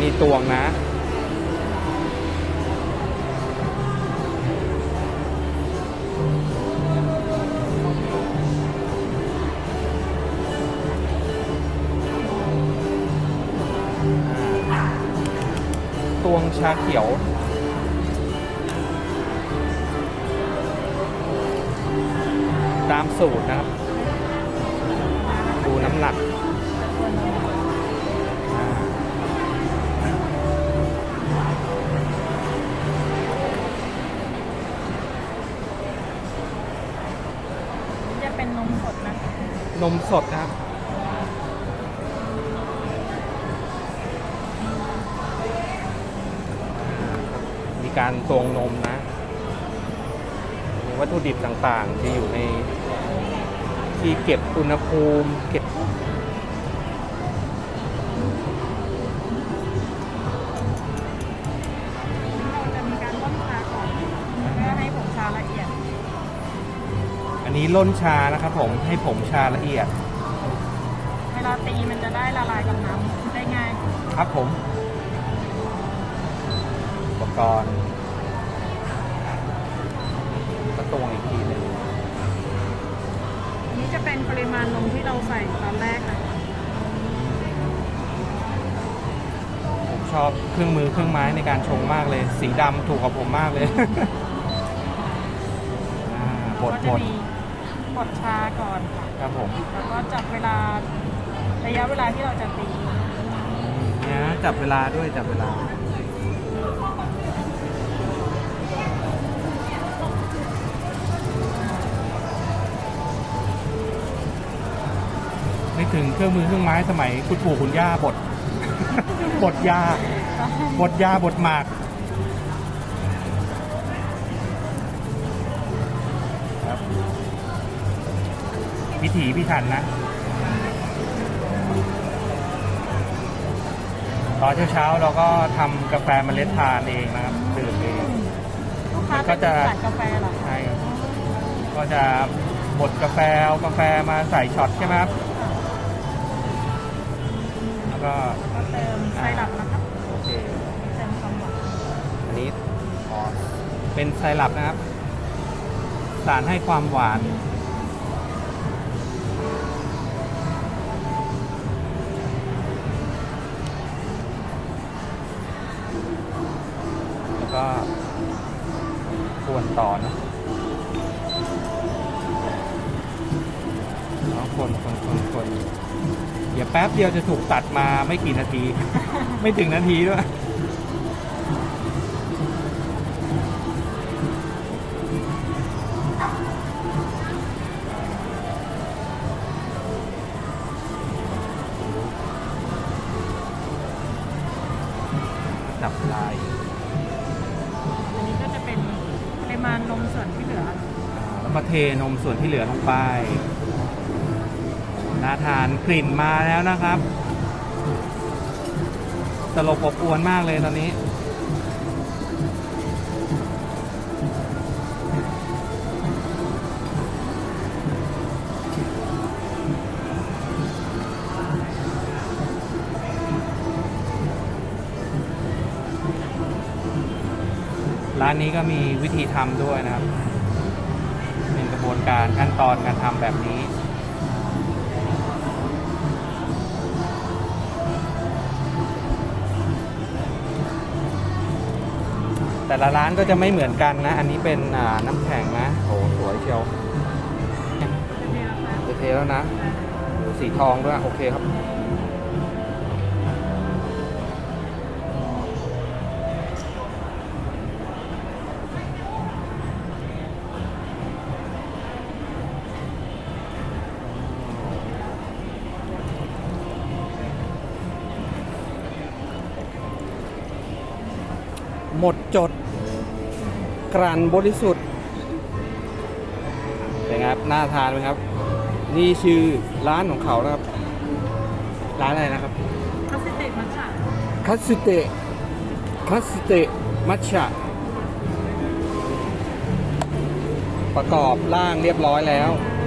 นีตวงนะตวงชาเขียวตามสูตรนะครับ ดูน้ำหนัก นมสดนะนมสดนะครับมีการตวงนมนะ วัตถุดิบต่างๆจะอยู่ในที่เก็บอุณหภูมิเก็บ นนี้ล้นชานะครับผมให้ผมชาละเอียด เวลาตีมันจะได้ละลายกับน้ำได้ง่าย ครับผม อุปกรณ์ก็ตวงอีกทีหนึงอันนี้จะเป็นปริมาณนมที่เราใส่ตอนแรกนะผมชอบเครื่องมือเครื่องไม้ในการชงมากเลย สีดำถูกกับผมมากเลย อ่าบดก็บจะดมี บดชาก่อนค่ะครับผมแล้วก็จับเวลาระยะเวลาที่เราจะตีเนี่ยจับเวลาด้วยจับเวลานึกถึงเครื่องมือเครื่องไม้สมัยคุณปู่คุณย่าบด บดยา บดยาบดหมาก วิถีพิถันนะตอนเช้าๆเราก็ทำกาแฟเมล็ดทานเองนะครับดื่มเองลูกค้ามันก็จะสั่งกาแฟเหรอใช่ครับก็จะบดกาแฟเอากาแฟมาใส่ช็อตใช่ไหมครับแล้วก็ก็เติมไซรัปนะครับโอเคเติมความหวานอันนี้อ๋อเป็นไซรัปนะครับ สารให้ความหวาน ก็กวนต่อเนอะเอาคนคนคนคนเดี๋ยวแป๊บเดียวจะถูกตัดมาไม่กี่นาที ไม่ถึงนาทีด้วยจับลาย มาณนมส่วนที่เหลืออ่าแล้วก็เทนมส่วนที่เหลือลงไป น่าทานกลิ่นมาแล้วนะครับตลบอบอวนมากเลยตอนนี้ ร้านนี้ก็มีวิธีทำด้วยนะครับ เป็นกระบวนการขั้นตอนการทำแบบนี้แต่ละร้านก็จะไม่เหมือนกันนะ อันนี้เป็นอ่าน้ำแข็งนะโอ้สวยเชียวเป็นเดียวกันจะเทแล้วนะโอ้สีทองด้วย โอเคครับ หมดจดกรันบริสุทธิ์เป็นไงครับ น่าทานไหมครับ นี่ชื่อร้านของเขานะครับ ร้านอะไรนะครับ คาสเตะมัทฉะคัตสึเตะคัตสึเตะมัชชะ ประกอบร่างเรียบร้อยแล้วใ